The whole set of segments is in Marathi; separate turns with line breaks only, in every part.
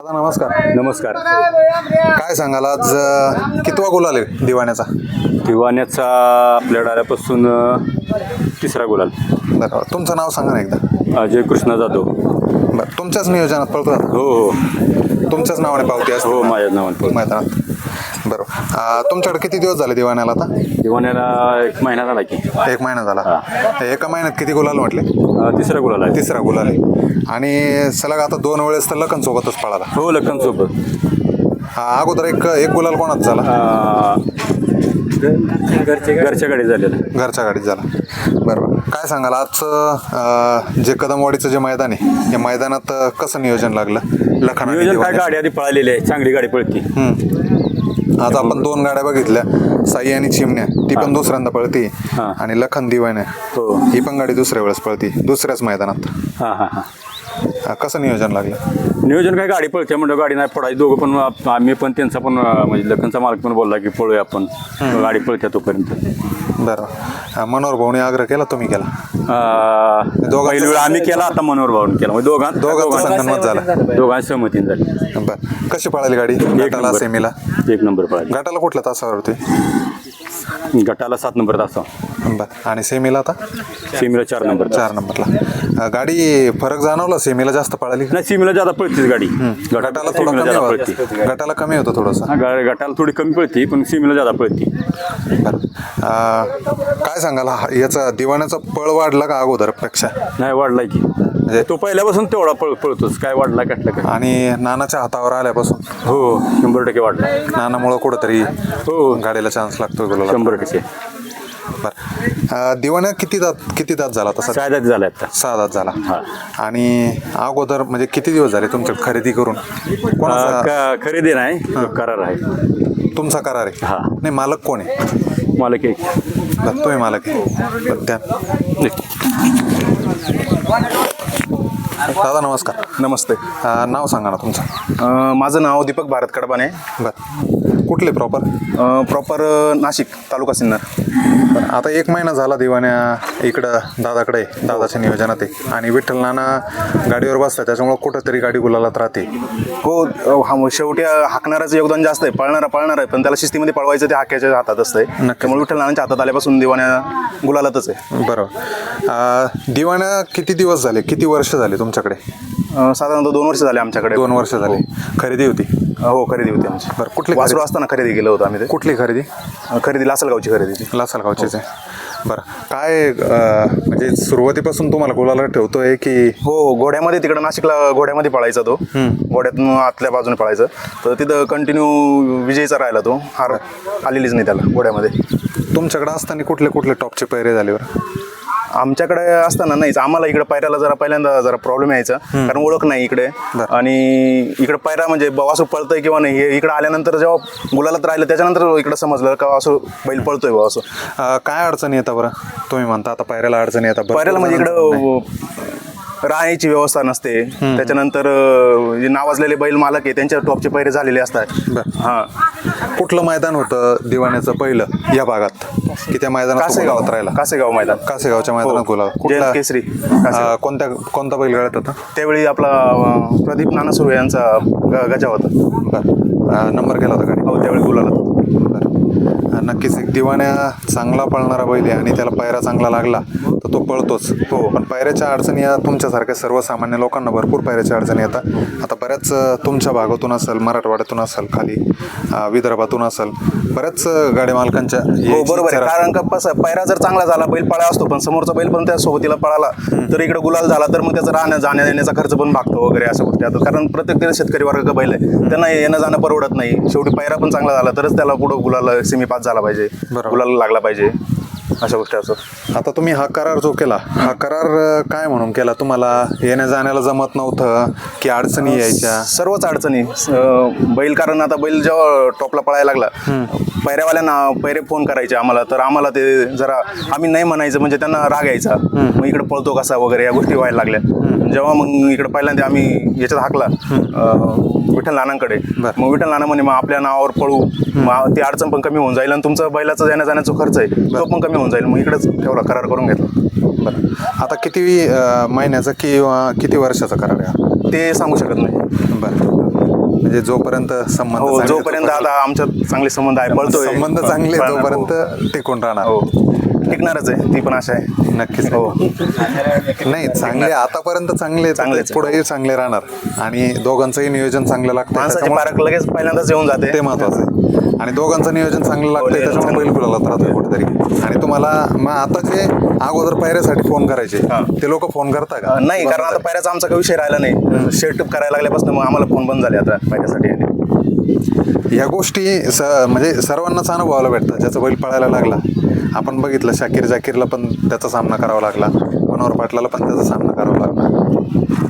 दादा नमस्कार.
नमस्कार.
काय सांगाल आज अं, कितवा गोल आले दिवाण्याचा?
दिवाण्याचा आपल्या डाळ्यापासून अ, तिसरा गुलाल
बरं तुमचं नाव सांगा ना एकदा.
अजय कृष्णा जाधव.
बरं तुमच्याच नियोजनात पळतो?
हो हो.
तुमच्याच नावाने पावती असते.
हो माझ्या नावाने
मैदानात बरं. अं, तुमच्याकडे किती दिवस झाले दिवाण्याला आता?
दिवाण्याला एक महिना झाला की.
एक महिना झाला. एका महिन्यात किती गुलाल म्हटले
अ, तिसरा गुलाल आहे.
तिसरा गुलाल आहे. आणि सलग आता दोन वेळेस तर लखन सोबतच पळाला.
हो लखन सोबत.
हा, अगोदर एक एक गुलाल कोणाच झाला?
घरच्या गाडी झालेलं.
घरच्या गाडीत झाला. बरोबर. काय सांगाल? आजचं अं, जे कदमवाडीचं जे मैदान आहे या मैदानात अं, कसं नियोजन लागलं? लखन आणि
नियोजन काय
दिवाण्याचं?
गाडी आधी पळालेली आहे. चांगली गाडी पळती.
हम्म. आज आपण दोन गाड्या बघितल्या. साई आणि चिमण्या. ती पण दुसऱ्यांदा पळती.
हा.
आणि लखन दिवाने.
हो.
ही पण गाडी दुसऱ्या वेळेस पळती. दुसऱ्याच मैदानात.
हां हां हां.
हा, कसं नियोजन लागलं?
नियोजन काय गाडी पळते म्हणलं गाडी नाही पडायची दोघं पण आप- आम्ही पण त्यांचा पण अ, म्हणजे लखनचा मालक पण बोलला की पळूया आपण. गाडी पळते तोपर्यंत.
बरं. मनोहर भाऊने आग्रह केला तुम्ही केला? दोघांचं-
वेळ आम्ही केला आता मनोहर भाऊन केला. म्हणजे दोघां
दोघांचा संगनमत झाला.
दोघांची सहमतीने झाली.
बरं. कशी पळाली गाडी? गटाला
नंबर.
सेमीला
एक नंबर पळाली.
गटाला कुठल्या तासावर होती
गटाला सात नंबर तासा
बरं. आणि सेमीला आता?
सिमीला चार नंबर.
चार नंबरला. अं, गाडी फरक जाणवला? सेमीला जास्त पळाली?
नाही सिमीला ज्यादा पळतीच गाडी.
गटाला थोडं
सिमीला
कमी होतं. गटाला कमी होतं थोडंसं.
हा, गा- गटाला थोडी कमी पळती पण सिमीला ज्यादा पळती.
बरं. अं, काय सांगाल? हा- याचा दिवाण्याचा पळ वाढला का अगोदरपेक्षा
नाही वाढलाय की. म्हणजे तो पहिल्यापासून तेवढा पळ पळतोच. काय वाढला कटला काय
आणि नानाच्या हातावर आल्यापासून.
हो शंभर टक्के वाढला.
नानामुळं कुठंतरी
हो.
गाडीला चान्स लागतो गुलाला
शंभर टक्के.
बरं. अं, दिवाण्या किती दात किती दात झाला तसा?
सायदात झाला आता.
सहा दात झाला.
हा.
आणि अगोदर म्हणजे किती दिवस झाले तुमच्या खरेदी करून?
अ, का- खरेदी नाही करार आहे.
तुमचा करार आहे.
हा.
नाही मालक कोण आहे?
मला काही
बरं, तुम्ही मालक आहे. बरं, दादा नमस्कार.
नमस्ते.
अं, नाव सांगा ना तुमचं.
अ, माझं नाव दीपक भारत कडबाने
बरं. कुठले प्रॉपर
प्रॉपर नाशिक तालुका सिन्नर.
आता एक महिना झाला दिवाण्या इकडं दादाकडे दादाच्या नियोजनात आहे. आणि विठ्ठल नाना गाडीवर बसतात त्याच्यामुळे कुठंतरी गाडी गुलालात राहते.
हो हा शेवटी हाकणाराचं योगदान जास्त आहे. पळणारा पळणार आहे पण त्याला शिस्तीमध्ये पळवायचं ते हाक्याच्या हातात असतंय. त्यामुळे विठ्ठल नानांच्या हातात आल्यापासून दिवाण्या गुलालातच आहे.
बरोबर. दिवाण्या किती दिवस झाले? किती वर्ष झाले तुमच्याकडे?
साधारणतः दोन वर्ष झाले आमच्याकडे.
दोन वर्ष झाले. खरेदी होती?
हो खरेदी होती आमची.
बरं, कुठली
वासरू? असताना खरेदी केलं होतं आम्ही ते.
कुठली खरेदी?
खरेदी लासलगावची खरेदी
लासलगावचीच आहे. बरं काय म्हणजे सुरुवातीपासून तुम्हाला गुलाला ठेवतोय की
हो घोड्यामध्ये तिकडं नाशिकला घोड्यामध्ये पळायचा तो. घोड्यातून आतल्या बाजूने पळायचं. तर तिथं कंटिन्यू विजयीचा राहिला तो. हार आलेलीच नाही त्याला घोड्यामध्ये.
तुमच्याकडे असताना कुठले कुठले टॉपचे पैरे झाले बरं?
आमच्याकडे असताना नाहीच आम्हाला इकडे पायऱ्याला जरा पहिल्यांदा जरा प्रॉब्लेम यायचा. कारण ओळख नाही इकडे. आणि इकडे पायरा म्हणजे ब- वासू पळतंय किंवा नाही हे इकडे आल्यानंतर जेव्हा गुलालात राहिलं त्याच्यानंतर इकडे समजलं का वासू बैल पळतोय बा असं
काय अडचणी येतात बरं? तुम्ही म्हणता आता पायऱ्याला अडचणी येतात
पायऱ्याला म्हणजे. इकडं राहायची व्यवस्था नसते. त्याच्यानंतर अं, जे नावाजलेले बैल मालक आहे त्यांच्या टॉपचे पैरे झालेले असतात.
बरं.
हा.
कुठलं मैदान होतं दिवाण्याचं पहिलं या भागात? की त्या मैदानात तो
कासेगाव.
गुलाबात राहिला?
कासेगाव मैदान.
कासेगावच्या मैदानात
हो.
गुलाब
जयंत केसरी, कासेगाव.
अं, कोणत्या कोणता बैल गळ्यात होता?
त्यावेळी आपला अं, प्रदीप नानासुरे यांचा ग- गजा होता.
बरं. अं, नंबर केला होता गाडी
हो त्यावेळी गुलाला
बरं. नक्कीच. एक दिवाण्या चांगला पळणारा बैल आहे आणि त्याला पायरा चांगला लागला तर तो पळतोच. हो पण पायऱ्याच्या अडचणी या तुमच्यासारख्या सर्वसामान्य लोकांना भरपूर पायऱ्याच्या अडचणी येतात. आता बऱ्याच तुमच्या भागातून असेल मराठवाड्यातून असेल खाली विदर्भातून असेल बऱ्याच गाडी मालकांच्या
हो बरोबर आहे. कारण का कसं पायरा जर चांगला झाला बैल पळा असतो पण समोरचा बैल पण त्या सोबतीला पळाला तर इकडे गुलाल झाला तर मग त्याचा राहण्या जाण्या येण्याचा खर्च पण भागतो वगैरे अशा गोष्टी. आता कारण प्रत्येक शेतकरी वर्ग बैल आहे. त्यांना येणं जाणं परवडत नाही. शेवटी पायरा पण चांगला झाला तरच त्याला पुढं गुलाल सेमी पास झाला पाहिजे.
बरोबर.
गुलाल लागला पाहिजे. अशा गोष्टी असं
आता तुम्ही हा करार जो केला हा करार अं, काय म्हणून केला? तुम्हाला येण्या जाण्याला जमत नव्हतं की अडचणी यायच्या?
सर्वच अडचणी. अं, बैल कारण आता बैल जेव्हा टॉपला पळायला लागला पैऱ्यावाल्यांना पैरे फोन करायचे आम्हाला. तर आम्हाला ते जरा आम्ही नाही म्हणायचं म्हणजे त्यांना राग यायचा. मग इकडे पळतो कसा वगैरे या गोष्टी व्हायला लागल्या. जेव्हा मग इकडे पहिल्यांदा आम्ही याच्यात हाकला विठ्ठल नानांकडे. मग विठ्ठल नाना म्हणे मग आपल्या नावावर पळू. मग ती अडचण पण कमी होऊन जाईल आणि तुमचा बैलाचा येण्या जाण्याचा खर्च आहे तो पण कमी होऊन जाईल. मग इकडेच तेवढा करार करून घेतला.
बरं. आता किती महिन्याचा किंवा किती वर्षाचा करार आहे?
ते सांगू शकत नाही.
बरं. म्हणजे जोपर्यंत संबंध
हो जोपर्यंत आता आमच्यात चांगले संबंध आहे
संबंध चांगले
पळणार, हो.
टिकून राहणार.
हो. टिकणारच आहे. ती पण आशा आहे.
नक्कीच.
हो.
नाही चांगले आतापर्यंत चांगले
चांगलेच.
पुढेही चांगले राहणार. आणि दोघांचंही नियोजन चांगलं लागतं
लगेच पहिल्यांदाच येऊन जाते.
ते महत्वाचं आहे. आणि दोघांचं नियोजन चांगलं लागतंय
नियोजन
त्याच्यामुळे बैल गुलाला राहतोय कुठेतरी. आणि तुम्हाला मग आता जे अगोदर पायऱ्यासाठी फोन करायचे
हा.
ते लोक फोन करता का?
नाही कारण आता पायऱ्याचा आमचा काही विषय राहिला नाही. शेट करायला लागल्यापासून मग आम्हाला फोन बंद झाले आता पायऱ्यासाठी.
या गोष्टी स म्हणजे सर्वांनाच अनुभवायला भेटतात. ज्याचा बैल पळायला लागला आपण बघितलं. शाकीर जाकीरला पण त्याचा सामना करावा लागला. मनोहर पाटलाला पण त्याचा सामना करावा लागला.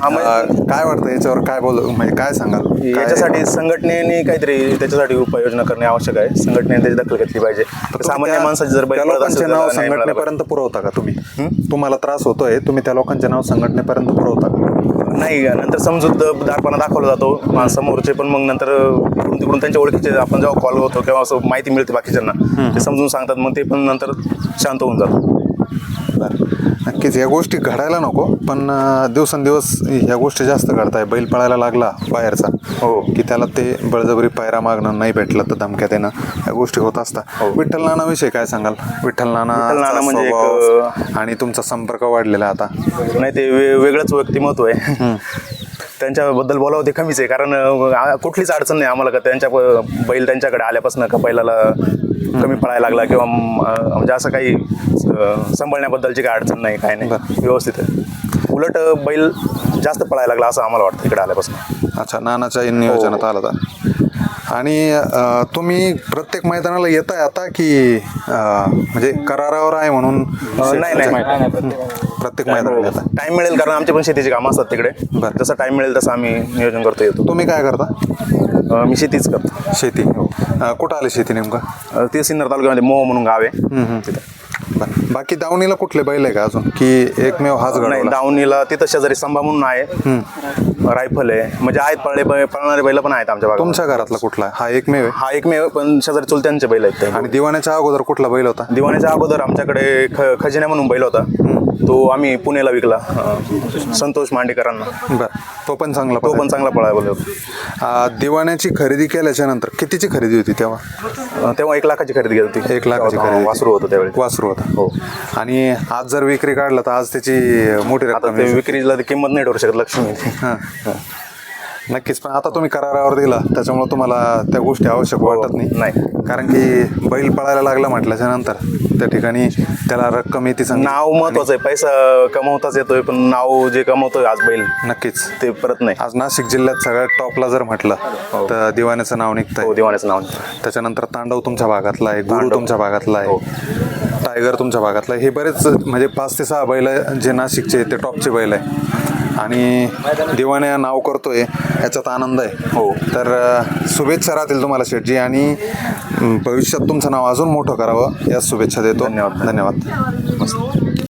हा,
अं, काय वाटतं याच्यावर? काय बोल म्हणजे काय सांगाल? काय-
याच्यासाठी संघटनेने काहीतरी त्याच्यासाठी उपाययोजना करणे आवश्यक आहे. संघटनेने त्याची दखल घेतली पाहिजे. सामान्य
त्या-
माणसाचे जर बैल
लोकांचे
असेल तर
नाव
त्याला न्याय मिळाला
संघटनेपर्यंत पुरवता का तुम्ही? तुम्हाला त्रास होतोय तुम्ही त्या लोकांचे नाव संघटनेपर्यंत पुरवता का.
नाही नंतर समजूतदारपणा दाखवला जातो समोरचे पण मग नंतर इकडून तिकडून त्यांच्या ओळखीचे आपण जेव्हा कॉल होतो किंवा असं माहिती मिळते बाकीच्यांना. ते समजून सांगतात मग ते पण नंतर शांत होऊन जातो
बरं. नक्कीच या गोष्टी घडायला नको पण दिवसेंदिवस ह्या गोष्टी जास्त घडताय. बैल पळायला लागला बाहेरचा
हो.
की त्याला ते बळजबरी पायरा मागणं नाही भेटलं तर धमक्या देणं या गोष्टी होत असतात. विठ्ठल नानाविषयी काय सांगाल? विठ्ठल नाना
हो. म्हणजे
आणि तुमचा संपर्क वाढलेला आता?
नाही ते वेगळंच व्यक्तिमत्व आहे. त्यांच्याबद्दल बोलावं ते कमीच आहे कारण कुठलीच अडचण नाही आम्हाला का त्यांच्या बैल त्यांच्याकडे आल्यापासून का बैलाला कमी पळायला लागला किंवा म्हणजे असं काही सांभाळण्याबद्दलची काही अडचण नाही काय नाही. व्यवस्थित आहे. उलट बैल जास्त पळायला लागला असं आम्हाला वाटतं इकडे आल्यापासून.
अच्छा नानाच्या नियोजनात आला होता. आणि तुम्ही प्रत्येक मैदानाला येताय आता की म्हणजे करारावर आहे म्हणून
नाही नाही
प्रत्येक मैदानाला येतात
टाइम मिळेल कारण आमचे पण शेतीची कामं असतात तिकडे.
बरं.
जसं टाइम मिळेल तसं आम्ही नियोजन करतो येतो.
तुम्ही काय करता?
मी शेतीच करतो.
शेती. कुठं आली शेती नेमकं?
ते सिन्नर तालुक्यामध्ये मोह म्हणून गाव आहे. तिथं.
बरं. बाकी दावणीला कुठले बैल आहे का अजून? की एकमेव हाच
नाही
घडवला?
दावणीला तिथं शेजारी संभा म्हणून आहे. रायफल आहे. म्हणजे आहेत पळले पळणारे बैल पण आहेत आमच्या भागात
तुमच्या घरातला कुठला आहे? हा एकमेव आहे?
हा एकमेव पण शेजारी चुलत्यांचे बैल आहेत ते.
आणि दिवाण्याच्या अगोदर कुठला बैल होता?
दिवाण्याच्या अगोदर आमच्याकडे ख खजिना म्हणून बैल होता. तो आम्ही पुण्याला विकला अं, संतोष मांडेकरांना.
बर. तो पण चांगला
तो पण. चांगला पळाय बैल होता
दिवाण्याची खरेदी केल्याच्यानंतर कितीची खरेदी होती तेव्हा?
अं, तेव्हा एक लाखाची खरेदी केली होती.
एक लाखाची
तेव्हा
खरेदी
वासरू होतं त्यावेळी.
वासरू होता.
हो.
आणि आज जर विक्री काढला तर आज त्याची मोठी
आता
रक्कम
ते. विक्रीला ती किंमत नाही ठरू शकत लक्ष्मी.
हां. नक्कीच. पण आता तुम्ही करारावर दिला त्याच्यामुळे तुम्हाला त्या गोष्टी आवश्यक वाटत नाही.
हो, नाही.
कारण की बैल पळायला लागला म्हटल्याच्या नंतर त्या ठिकाणी त्याला रक्कम येते.
नाव महत्वाचं आहे. पैसा कमवताच येतोय पण नाव जे कमवतोय आज बैल
नक्कीच.
ते परत नाही.
आज नाशिक जिल्ह्यात सगळ्यात टॉपला जर म्हटलं तर दिवाण्याचं नाव निघतंय.
हो दिवाण्याचं नाव
त्याच्यानंतर तांडव तुमच्या भागातला आहे गुरु. तुमच्या भागातला
हो.
आहे टायगर तुमच्या भागातला आहे. हे बरेच म्हणजे पाच ते सहा बैल जे नाशिकचे ते टॉपचे बैल आहे. आणि दिवाण्या नाव करतोय ह्याच्यात आनंद आहे
हो.
तर शुभेच्छा राहतील तुम्हाला शेटजी आणि भविष्यात तुमचं नाव अजून मोठं करावं या शुभेच्छा देतो
धन्यवाद.
धन्यवाद
मस्त